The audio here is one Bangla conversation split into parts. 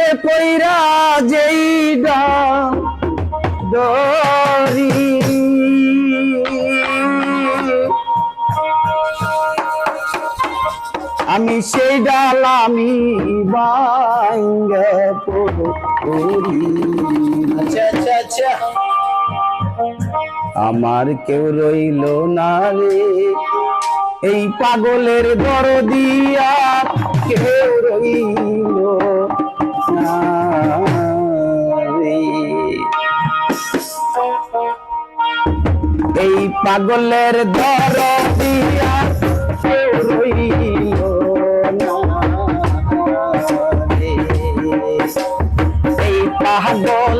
প্রেমে কইরা যেই দরি আমি সেই ডাল আমি বাঙ্গে পড়ি আচ্ছা আচ্ছা আচ্ছা। আমার কেউ রইল না রে। এই পাগলের দরদিয়া কেউ রইল এই পাগলের দরদিয়া কেউ রইল এই পাগলের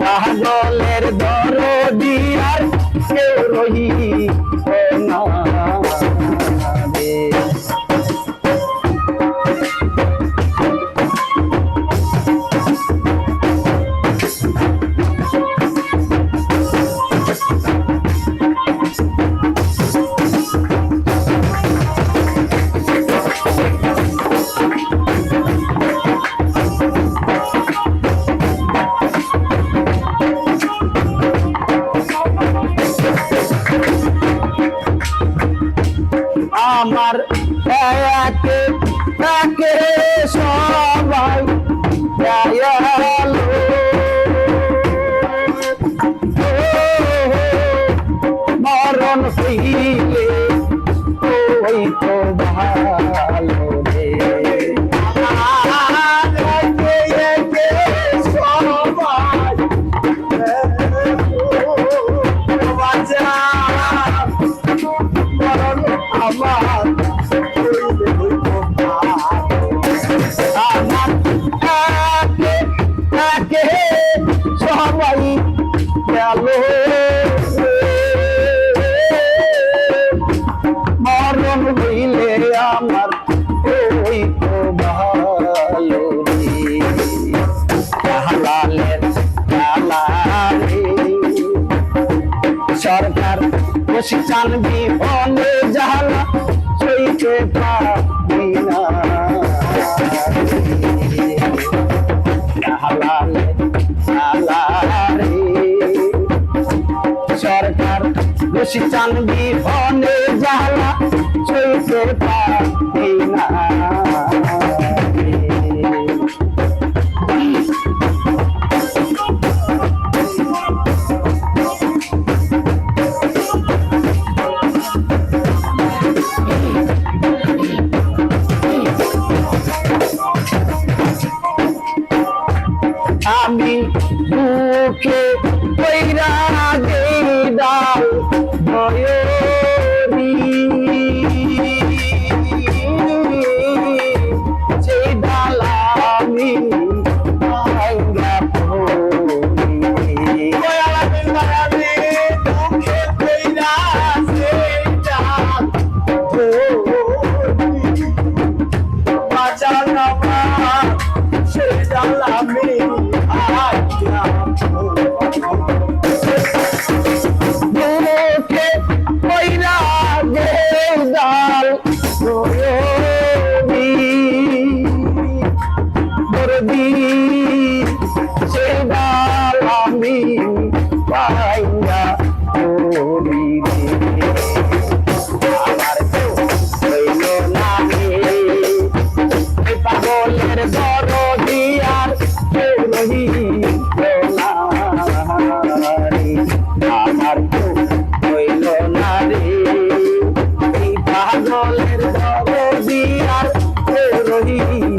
পাগলের দর দিয়ার কেউ রহিল আমার একে একে সবাই। মরণ হইলে ওই তো ভালো আমার আমার একে একে সবাই গেল মরণ হইলে আমার ওই তো ভালো হালালের হালালে সরকার বসে চালবি অনে জালা সইতে পারি না। সরকার বসে চালবি অনে জালা সইতে পারি না। la la ਸੀ